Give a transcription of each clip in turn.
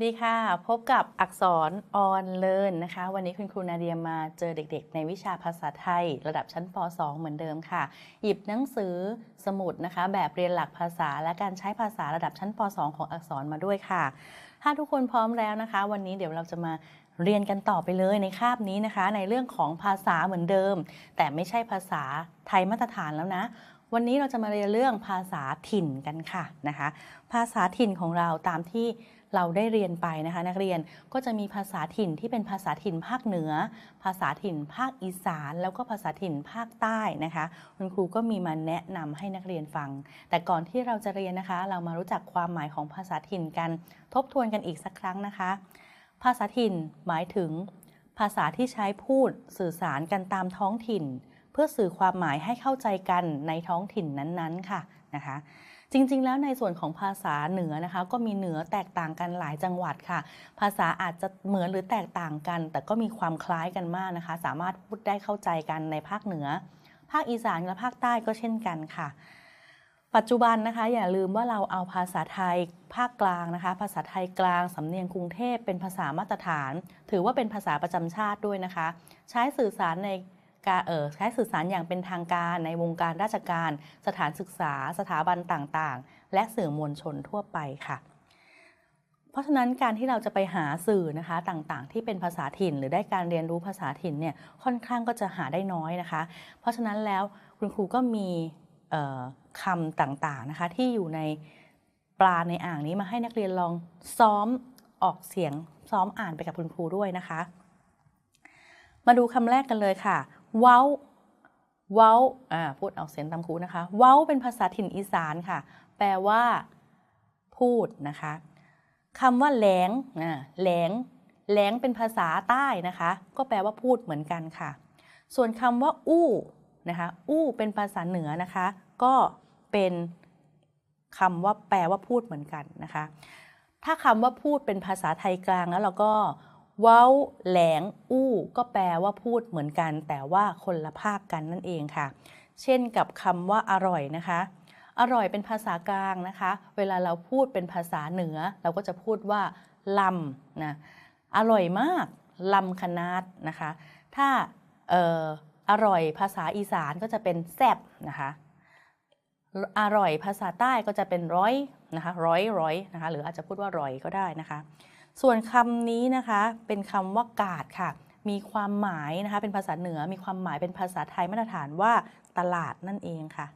วัสดีค่ะ พบกับอักษรออนเลินนะคะ วันนี้คุณครูนาเดียมาเจอเด็กๆ ในวิชาภาษาไทย ระดับชั้นป .2 เหมือนเดิมค่ะ หยิบหนังสือสมุดนะคะ แบบเรียนหลักภาษาและการใช้ภาษาระดับชั้นป .2 ของอักษรมาด้วยค่ะ ถ้าทุกคนพร้อมแล้วนะคะ วันนี้เดี๋ยวเราจะมาเรียนกันต่อไปเลยในคาบนี้นะคะ ในเรื่องของภาษาเหมือนเดิม แต่ไม่ใช่ภาษาไทยมาตรฐานแล้วนะวันนี้เราจะมาเรียนเรื่องภาษาถิ่นกันค่ะนะคะ ภาษาถิ่นของเราตามที่ เราได้เรียนไปนะคะนักเรียนก็จะมีภาษาถิ่นที่เป็นภาษาถิ่นภาคเหนือ ภาษาถิ่นภาคอีสาน แล้วก็ภาษาถิ่นภาคใต้นะคะคุณครูก็มีมาแนะนำให้นักเรียนฟัง แต่ก่อนที่เราจะเรียนนะคะ เรามารู้จักความหมายของภาษาถิ่นกัน ทบทวนกันอีกสักครั้งนะคะ ภาษาถิ่นหมายถึง ภาษาที่ใช้พูดสื่อสารกันตามท้องถิ่น เพื่อสื่อความหมายให้เข้าใจกันในท้องถิ่นนั้นๆค่ะนะคะ จริง ๆ แล้วในส่วนของภาษาเหนือนะคะ ก็มีเหนือแตกต่างกันหลายจังหวัดค่ะ ภาษาอาจจะเหมือนหรือแตกต่างกัน แต่ก็มีความคล้ายกันมากนะคะ สามารถพูดได้เข้าใจกันในภาคเหนือ ภาคอีสานและภาคใต้ก็เช่นกันค่ะ ปัจจุบันนะคะ อย่าลืมว่าเราเอาภาษาไทยภาคกลางนะคะ ภาษาไทยกลางสำเนียงกรุงเทพเป็นภาษามาตรฐาน ถือว่าเป็นภาษาประจำชาติด้วยนะคะ ใช้สื่อสารใน การเออใช้สื่อสารอย่างเป็นทางการในวงการราชการ สถานศึกษา สถาบันต่างๆ และสื่อมวลชนทั่วไปค่ะ เพราะฉะนั้นการที่เราจะไปหาสื่อนะคะต่างๆ ที่เป็นภาษาถิ่น หรือได้การเรียนรู้ภาษาถิ่นเนี่ยค่อนข้างก็จะหาได้น้อยนะคะ เพราะฉะนั้นแล้วคุณครูก็มีคำต่างๆนะคะที่อยู่ในปลาในอ่างนี้มาให้นักเรียนลองซ้อมออกเสียงซ้อมอ่านไปกับคุณครูด้วยนะคะ มาดูคำแรกกันเลยค่ะ เว้า เว้าอ่าพูดออกเสียงตามครูนะคะ เว้าเป็นภาษาถิ่นอีสานค่ะ แปลว่า พูดนะคะคำว่าแหลงอ่าแหลงแหลงเป็นภาษาใต้นะคะ ก็แปลว่าพูดเหมือนกันค่ะ ส่วนคำว่า อู้นะคะ อู้เป็นภาษาเหนือนะคะ ก็เป็นคำว่าแปลว่าพูดเหมือนกันนะคะ ถ้าคำว่าพูดเป็นภาษาไทยกลางแล้วเราก็เว้าแหลง อู้ ก็แปลว่าพูดเหมือนกัน แต่ว่าคนละภาคกันนั่นเองค่ะ เช่นกับคำว่าอร่อยนะคะ อร่อยเป็นภาษากลางนะคะ เวลาเราพูดเป็นภาษาเหนือ เราก็จะพูดว่าลำนะ อร่อยมากลำขนาดนะคะ ถ้าเอ่ออร่อยภาษาอีสานก็จะเป็นแซบนะคะ อร่อยภาษาใต้ก็จะเป็นร้อยนะคะ ร้อยร้อยนะคะ หรืออาจจะพูดว่าร่อยก็ได้นะคะ ส่วนคำนี้นะคะเป็นคำว่ากาดค่ะ มีความหมายนะคะเป็นภาษาเหนือมีความหมายเป็นภาษาไทยมาตรฐานว่าตลาดนั่นเองค่ะ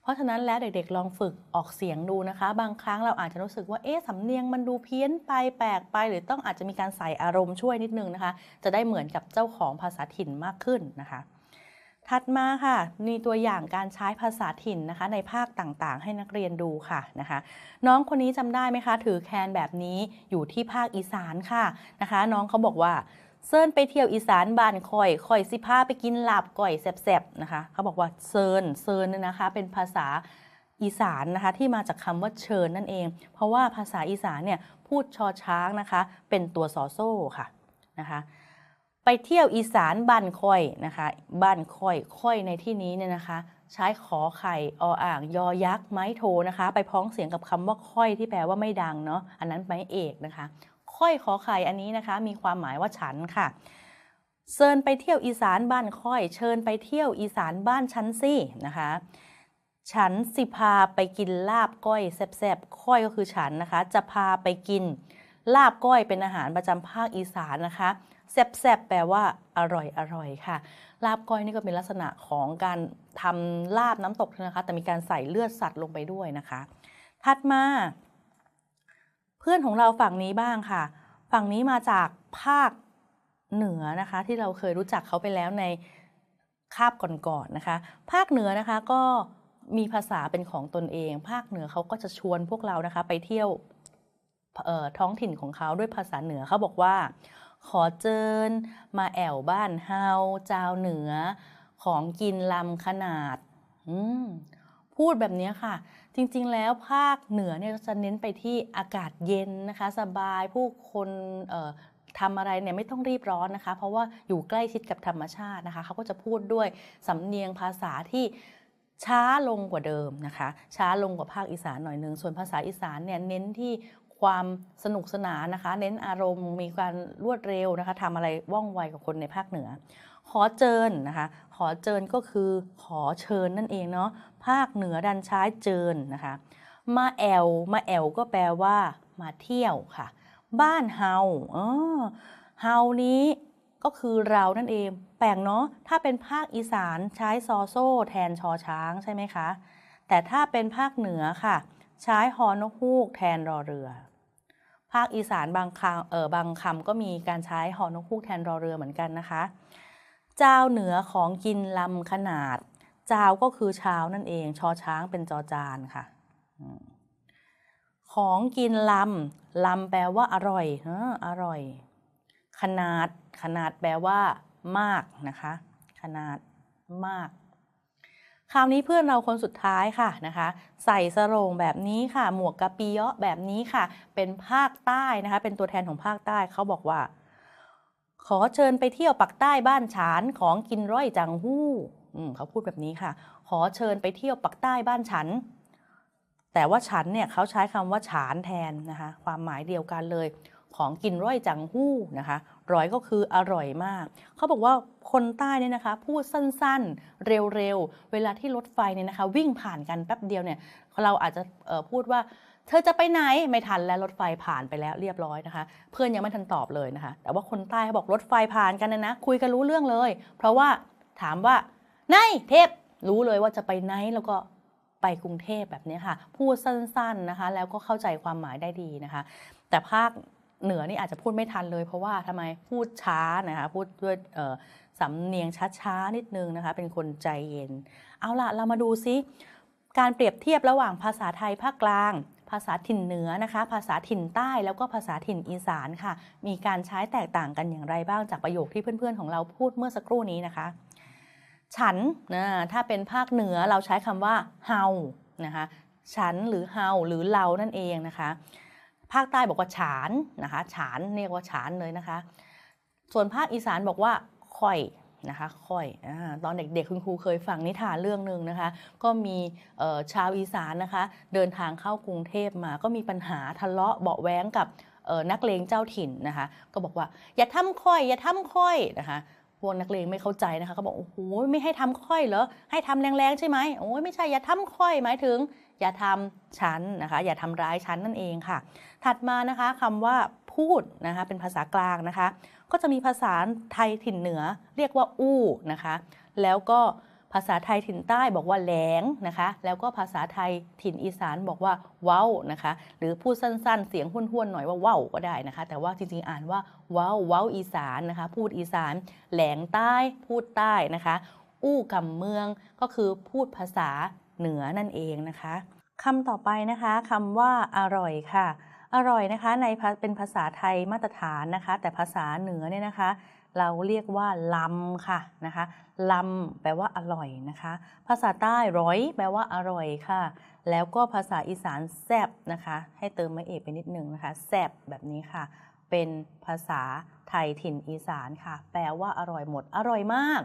เพราะฉะนั้นแล้วเด็กๆ ลองฝึกออกเสียงดูนะคะ บางครั้งเราอาจจะรู้สึกว่าเอ๊ะสำเนียงมันดูเพี้ยนไปแปลกไป หรือต้องอาจจะมีการใส่อารมณ์ช่วยนิดนึงนะคะ จะได้เหมือนกับเจ้าของภาษาถิ่นมากขึ้นนะคะ ถัดมาค่ะมีตัวอย่างการใช้ภาษาถิ่นนะคะ ในภาคต่างๆ ให้นักเรียนดูค่ะนะคะ น้องคนนี้จำได้ไหมคะ ถือแคนแบบนี้อยู่ที่ภาคอีสานค่ะนะคะ น้องเขาบอกว่าเซิร์นไปเที่ยวอีสานบ้านคอยคอยสิพาไปกินลาบก่อยแซ่บๆนะคะเขาบอกว่าเซิร์นเซิร์นเนี่ยนะคะ เป็นภาษาอีสานนะคะที่มาจากคำว่าเชิญนั่นเอง เพราะว่าภาษาอีสานเนี่ยพูดชอช้างนะคะ เป็นตัวสอโซ่ค่ะนะคะ เที่ยวอีสานบ้านค่อยนะคะบ้านค่อยค่อยในที่นี้เนี่ยนะคะ ใช้ขอไข่ออ่างยอยักษ์ไม้โทนะคะ ไปพ้องเสียงกับคำว่าค่อยที่แปลว่าไม่ดังเนาะอันนั้นไม้เอกนะคะ ค่อยขอไข่อันนี้นะคะ มีความหมายว่าฉันค่ะเชิญไปเที่ยวอีสานบ้านค่อย เชิญไปเที่ยวอีสานบ้านฉันสินะคะฉันสิพาไปกินลาบก้อยแซ่บๆค่อยก็คือฉันนะคะ จะพาไปกิน ลาบก้อยเป็นอาหารประจำภาคอีสานนะคะ แซ่บๆแปลว่าอร่อยอร่อยค่ะ ลาบก้อยนี่ก็เป็นลักษณะของการทำลาบน้ำตกนะคะ แต่มีการใส่เลือดสัตว์ลงไปด้วยนะคะ ถัดมา เพื่อนของเราฝั่งนี้บ้างค่ะ ฝั่งนี้มาจากภาคเหนือนะคะ ที่เราเคยรู้จักเขาไปแล้วในคาบก่อนๆนะคะ ภาคเหนือนะคะก็มีภาษาเป็นของตนเอง ภาคเหนือเขาก็จะชวนพวกเรานะคะ ไปเที่ยวท้องถิ่นของเขาด้วยภาษาเหนือเขาบอกว่า ขอเจิญ มาแอวบ้านเฮาเจ้าเหนือ ของกินลำขนาด พูดแบบนี้ค่ะ จริงๆแล้วภาคเหนือเนี่ยจะเน้นไปที่อากาศเย็นนะคะ สบายผู้คนทำอะไรเนี่ยไม่ต้องรีบร้อนนะคะ เพราะว่าอยู่ใกล้ชิดกับธรรมชาตินะคะ เขาก็จะพูดด้วยสำเนียงภาษาที่ช้าลงกว่าเดิมนะคะ ช้าลงกว่าภาคอีสานหน่อยนึง ส่วนภาษาอีสานเนี่ยเน้นที่ ความสนุกสนานนะคะ เน้นอารมณ์มีการรวดเร็วนะคะทำอะไรว่องไวกับคนในภาคเหนือ ขอเจิญนะคะ ขอเจิญก็คือขอเชิญนั่นเองเนาะภาคเหนือดันใช้เจิญนะคะ มาแอลมาแอลก็แปลว่า มาเที่ยวค่ะ บ้านเฮาเออเฮานี้ก็คือเรานั่นเอง แปลกเนาะถ้าเป็นภาคอีสานใช้ซอโซ่แทนชอช้างใช่ไหมคะ แต่ถ้าเป็นภาคเหนือค่ะ ใช้ฮอนกฮูกแทนรอเรือ ภาคอีสานบางคำเออบางคำก็มีการใช้ฮอนกฮูกแทนรอเรือเหมือนกันนะคะ เจ้าเหนือของกินลำขนาด เจ้าก็คือเช้านั่นเอง ชอช้างเป็นจอจานค่ะ ของกินลำลำแปลว่าอร่อยอร่อย ขนาดขนาดแปลว่ามากนะคะ ขนาดมาก คราวนี้เพื่อนเราคนสุดท้ายค่ะนะคะ ใส่สรงแบบนี้ค่ะ หมวกกะปีเยาะแบบนี้ค่ะ เป็นภาคใต้นะคะ เป็นตัวแทนของภาคใต้เขาบอกว่า ขอเชิญไปเที่ยวปักใต้บ้านฉานของกินร้อยจังหู้อืมเขาพูดแบบนี้ค่ะ ขอเชิญไปเที่ยวปักใต้บ้านฉัน แต่ว่าฉันเนี่ยเขาใช้คำว่าฉานแทนนะคะ ความหมายเดียวกันเลย ของกินร้อยจังหู้นะคะร้อยก็คืออร่อยมาก เขาบอกว่าคนใต้เนี่ยนะคะพูดสั้นๆ เร็วๆเวลาที่รถไฟเนี่ยนะคะ วิ่งผ่านกันแป๊บเดียวเนี่ยเราอาจจะพูดว่าเธอจะไปไหนไม่ทันแล้วรถไฟผ่านไปแล้วเรียบร้อยนะคะ เพื่อนยังไม่ทันตอบเลยนะคะ แต่ว่าคนใต้เขาบอกรถไฟผ่านกันนะนะคุยกันรู้เรื่องเลย เพราะว่าถามว่าไหนเทพรู้เลยว่าจะไปไหนแล้วก็ไปกรุงเทพแบบนี้ค่ะ พูดสั้นๆนะคะ แล้วก็เข้าใจความหมายได้ดีนะคะ แต่ภาค เหนือนี่อาจจะพูดไม่ทันเลย เพราะว่าทำไมพูดช้านะคะพูดด้วยสำเนียงช้าๆนิดนึงนะคะ เป็นคนใจเย็น เอาล่ะ เรามาดูซิการเปรียบเทียบระหว่างภาษาไทยภาคกลาง ภาษาถิ่นเหนือนะคะ ภาษาถิ่นใต้แล้วก็ภาษาถิ่นอีสานค่ะ มีการใช้แตกต่างกันอย่างไรบ้างจากประโยคที่เพื่อนๆของเราพูดเมื่อสักครู่นี้นะคะ ฉันนะถ้าเป็นภาคเหนือเราใช้คำว่าเฮานะคะ ฉันหรือเฮาหรือเรานั่นเองนะคะ ภาคใต้บอกว่าฉานนะคะฉานเรียกว่าฉานเลยนะคะ ส่วนภาคอีสานบอกว่าค่อยนะคะค่อยอตอนเด็กๆคุณครูเคยฟังนิทานเรื่องหนึ่งนะคะ ก็มีชาวอีสานนะคะ เดินทางเข้ากรุงเทพมา ก็มีปัญหาทะเลาะเบาแว้งกับนักเลงเจ้าถิ่นนะคะ ก็บอกว่าอย่าทำค่อย อย่าทำค่อยนะคะพวกนักเลงไม่เข้าใจนะคะเขาบอกโอ้โหไม่ให้ทำค่อยเหรอให้ทำแรงๆใช่ไหมโอ้ยไม่ใช่อย่าทำค่อยหมายถึง อย่าทำฉันนะคะ อย่าทำร้ายฉันนั่นเองค่ะ ถัดมานะคะคำว่าพูดนะคะเป็นภาษากลางนะคะ ก็จะมีภาษาไทยถิ่นเหนือ เรียกว่าอู้นะคะ แล้วก็ภาษาไทยถิ่นใต้บอกว่าแหลงนะคะ แล้วก็ภาษาไทยถิ่นอีสานบอกว่าเว้านะคะ หรือพูดสั้นๆ เสียงห้วนๆหน่อยว่าเว้าก็ได้นะคะ แต่ว่าจริงๆอ่านว่าเว้าเว้าอีสานนะคะ พูดอีสานแหลงใต้ พูดใต้นะคะ อู้กำเมืองก็คือพูดภาษา เหนือนั่นเองนะคะคำต่อไปนะคะคำว่าอร่อยค่ะ อร่อยนะคะในเป็นภาษาไทยมาตรฐานนะคะ แต่ภาษาเหนือเนี่ยนะคะ เราเรียกว่าลำค่ะนะคะลำแปลว่าอร่อยนะคะ ภาษาใต้ร้อย แปลว่าอร่อยค่ะ แล้วก็ภาษาอีสานแซบนะคะ ให้เติมม้เอกไปนิดนึงนะคะแซบแบบนี้ค่ะ เป็นภาษาไทยถิ่นอีสานค่ะ แปลว่าอร่อยหมด อร่อยมาก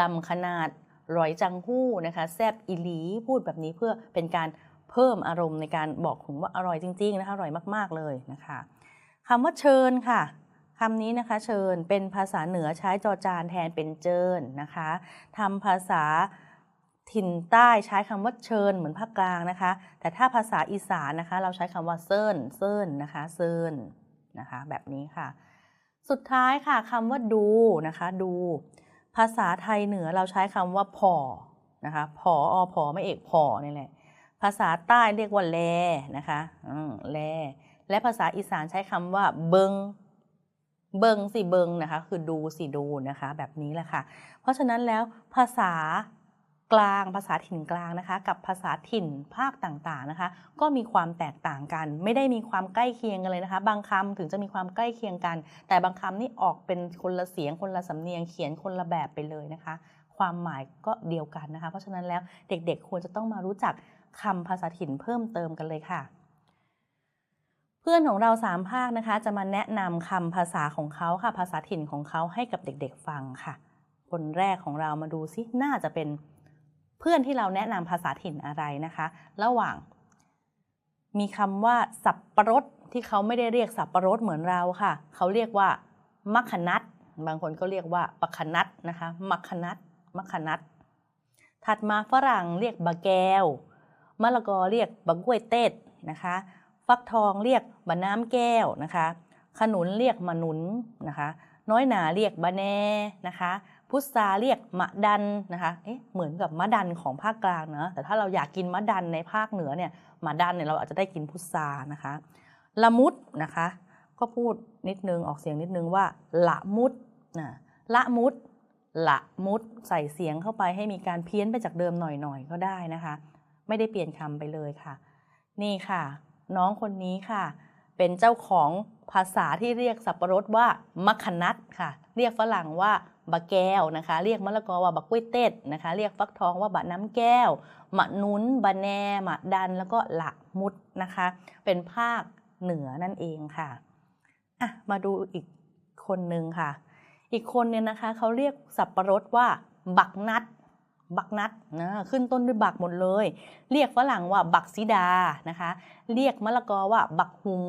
ลำขนาด รอยจังหู้นะคะแซบอีหลีพูดแบบนี้เพื่อเป็นการเพิ่มอารมณ์ในการบอกถึงว่าอร่อยจริง ๆ นะคะอร่อยมากๆเลยนะคะคำว่าเชิญค่ะคำนี้นะคะเชิญเป็นภาษาเหนือใช้จอจานแทนเป็นเจิญนะคะทำภาษาถิ่นใต้ใช้คำว่าเชิญเหมือนภาคกลางนะคะ แต่ถ้าภาษาอีสานนะคะ เราใช้คำว่าเซินเซินนะคะเซินนะคะ แบบนี้ค่ะ สุดท้ายค่ะคำว่าดูนะคะ ดู ภาษาไทยเหนือเราใช้คำว่าพอนะคะพออพอไม่เอกพอนี่แหละ ภาษาใต้เรียกว่าแลนะคะอืมแล และภาษาอีสานใช้คำว่าเบิงเบิงสิเบิงนะคะ คือดูสิดูนะคะ แบบนี้แหละค่ะ เพราะฉะนั้นแล้วภาษา กลางภาษาถิ่นกลางนะคะ กับภาษาถิ่นภาคต่างๆนะคะ ก็มีความแตกต่างกัน ไม่ได้มีความใกล้เคียงกันเลยนะคะ บางคำถึงจะมีความใกล้เคียงกัน แต่บางคำนี่ออกเป็นคนละเสียงคนละสำเนียงเขียนคนละแบบไปเลยนะคะ ความหมายก็เดียวกันนะคะ เพราะฉะนั้นแล้วเด็กๆ ควรจะต้องมารู้จักคำภาษาถิ่นเพิ่มเติมกันเลยค่ะเพื่อนของเราสามภาคนะคะจะมาแนะนำคำภาษาของเขาค่ะ ภาษาถิ่นของเขาให้กับเด็กๆฟังค่ะ คนแรกของเรามาดูซิน่าจะเป็น เพื่อนที่เราแนะนำภาษาถิ่นอะไรนะคะ ระหว่างมีคำว่า สับปะรดที่เขาไม่ได้เรียกสับปะรดเหมือนเราค่ะ เขาเรียกว่ามัคคนัดบางคนก็เรียกว่าปักขนัดนะคะมัคคนัดมัคคนัดถัดมาฝรั่งเรียกบะแก้วมะละกอเรียกบะกล้วยเต้ดนะคะ ฟักทองเรียกบะน้ำแก้วนะคะ ขนุนเรียกมะนุนนะคะ น้อยหนาเรียกบะแนนะคะ พุทราเรียกมะดันนะคะเอ๊ะเหมือนกับมะดันของภาคกลางเนอะแต่ถ้าเราอยากกินมะดันในภาคเหนือเนี่ยมะดันเนี่ยเราอาจจะได้กินพุทรานะคะละมุดนะคะก็พูดนิดนึงออกเสียงนิดนึงว่าละมุดนะละมุดละมุดใส่เสียงเข้าไปให้มีการเพี้ยนไปจากเดิมหน่อยๆก็ได้นะคะ ไม่ได้เปลี่ยนคำไปเลยค่ะ นี่ค่ะ น้องคนนี้ค่ะ เป็นเจ้าของภาษาที่เรียกสับปะรดว่ามัคคนัดค่ะ เรียกฝรั่งว่า บะแก้วนะคะ เรียกมะละกอว่าบะกล้วยเต็ดนะคะ เรียกฟักทองว่าบะน้ำแก้วมะนุนบะแนมะดันแล้วก็ละมุดนะคะ เป็นภาคเหนือนั่นเองค่ะอะมาดูอีกคนหนึ่งค่ะ อีกคนเนี่ยนะคะเขาเรียกสับปะรดว่า บักนัดบักนัดนะขึ้นต้นด้วยบักหมดเลย เรียกฝรั่งว่าบักซิดานะคะ เรียกมะละกอว่าบักฮุง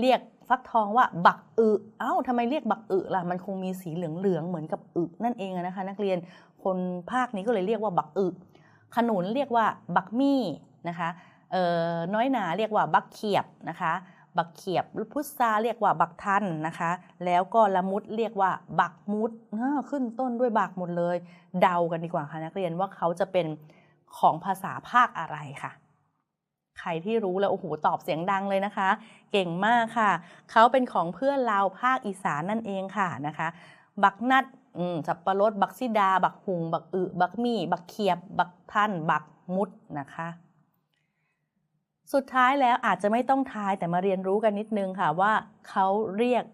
เรียก ฟักทองว่าบักอึเอ้าทำไมเรียกบักอึล่ะ มันคงมีสีเหลืองๆเหมือนกับอึนั่นเองนะคะ นักเรียนคนภาคนี้ก็เลยเรียกว่าบักอึขนุนเรียกว่าบักมี่นะคะเอ่อน้อยหนาเรียกว่าบักเขียบนะคะ บักเขียบพุทราเรียกว่าบักทันนะคะ แล้วก็ละมุดเรียกว่าบักมุดอ่าขึ้นต้นด้วยบักหมดเลย เดากันดีกว่าค่ะนักเรียนว่าเขาจะเป็นของภาษาภาคอะไรค่ะ ใครที่รู้แล้วโอ้โหตอบเสียงดังเลยนะคะ เก่งมากค่ะ เขาเป็นของเพื่อนเราภาคอีสานนั่นเองค่ะนะคะ บักนัดสับปะรด บักซิดา บักหุง บักอึบักมี่ บักเขียบ บักท่าน บักมุดนะคะ สุดท้ายแล้วอาจจะไม่ต้องทายแต่มาเรียนรู้กันนิดนึงค่ะว่าเขาเรียก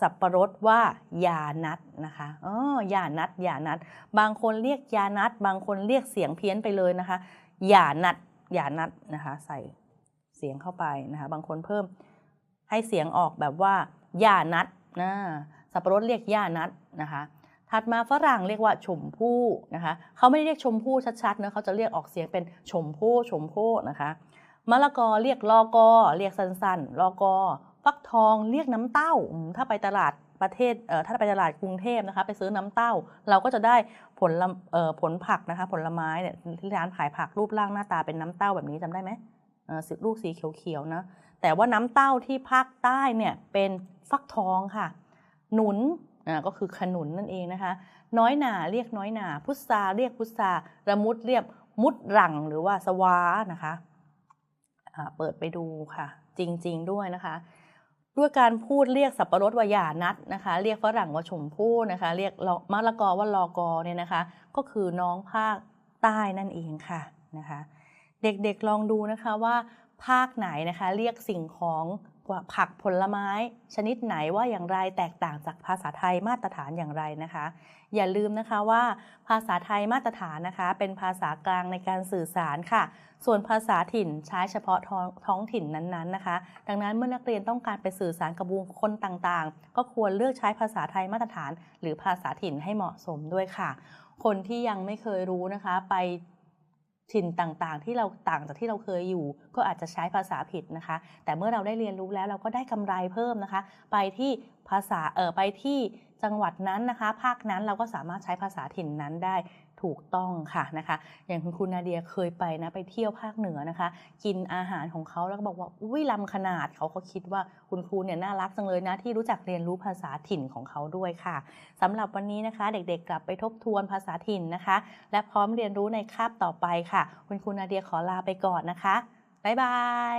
สับปะรดว่ายานัดนะคะอ๋อยานัดยานัด บางคนเรียกยานัด บางคนเรียกเสียงเพี้ยนไปเลยนะคะยานัด ย่านัดนะคะใส่เสียงเข้าไปนะคะบางคนเพิ่มให้เสียงออกแบบว่าย่านัดนะสับปะรดเรียกย่านัดนะคะถัดมาฝรั่งเรียกว่าชมพู่นะคะเขาไม่ได้เรียกชมพู่ชัดๆนะเขาจะเรียกออกเสียงเป็นชมพู่ชมพู่นะคะมะละกอเรียกลอกอเรียกสั้นๆลอกอฟักทองเรียกน้ำเต้าถ้าไปตลาด ประเทศเถ้าไปตลาดกรุงเทพนะคะ ไปซื้อน้ำเต้า เราก็จะได้ผลผลผักนะคะ ผลไม้เนี่ยที่ร้านขายผักรูปร่างหน้าตาเป็นน้ำเต้าแบบนี้จำได้ไหมสีลูกสีเขียวๆนะแต่ว่าน้ำเต้าที่ภาคใต้เนี่ยเป็นฟักทองค่ะ หนุนก็คือขนุนนั่นเองนะคะ น้อยหนาเรียกน้อยหนา พุทราเรียกพุทราระมุดเรียกมุดรังหรือว่าสวานะคะเปิดไปดูค่ะ จริง ๆ ด้วยนะคะ ด้วยการพูดเรียกสับปะรดว่าหย่านัดนะคะ เรียกฝรั่งว่าชมพู่นะคะ เรียกมะละกอว่าลอกอเนี่ยนะคะ ก็คือน้องภาคใต้นั่นเองค่ะนะคะ เด็กๆลองดูนะคะว่าภาคไหนนะคะ เรียกสิ่งของ ว่าผักผลไม้ชนิดไหนว่าอย่างไรแตกต่างจากภาษาไทยมาตรฐานอย่างไรนะคะ อย่าลืมนะคะว่าภาษาไทยมาตรฐานนะคะ เป็นภาษากลางในการสื่อสารค่ะ ส่วนภาษาถิ่นใช้เฉพาะท้องท้องถิ่นนั้นๆนะคะ ดังนั้นเมื่อนักเรียนต้องการไปสื่อสารกับบุคคลต่างๆ ก็ควรเลือกใช้ภาษาไทยมาตรฐาน หรือภาษาถิ่นให้เหมาะสมด้วยค่ะ คนที่ยังไม่เคยรู้นะคะไป ถิ่นต่างๆ ที่เราต่างจากที่เราเคยอยู่ ก็อาจจะใช้ภาษาผิดนะคะ แต่เมื่อเราได้เรียนรู้แล้วเราก็ได้กำไรเพิ่มนะคะ ไปที่ภาษาเออไปที่ จังหวัดนั้นนะคะ ภาคนั้นเราก็สามารถใช้ภาษาถิ่นนั้นได้ถูกต้องค่ะนะคะ อย่างคุณครูนาเดียเคยไปนะไปเที่ยวภาคเหนือนะคะ กินอาหารของเขาแล้วก็บอกว่าอุ้ยลำขนาดเขาก็คิดว่าคุณครูเนี่ยน่ารักจังเลยนะที่รู้จักเรียนรู้ภาษาถิ่นของเขาด้วยค่ะสำหรับวันนี้นะคะ เด็กๆ กลับไปทบทวนภาษาถิ่นนะคะ และพร้อมเรียนรู้ในคาบต่อไปค่ะ คุณครูนาเดียขอลาไปก่อนนะคะบ๊ายบาย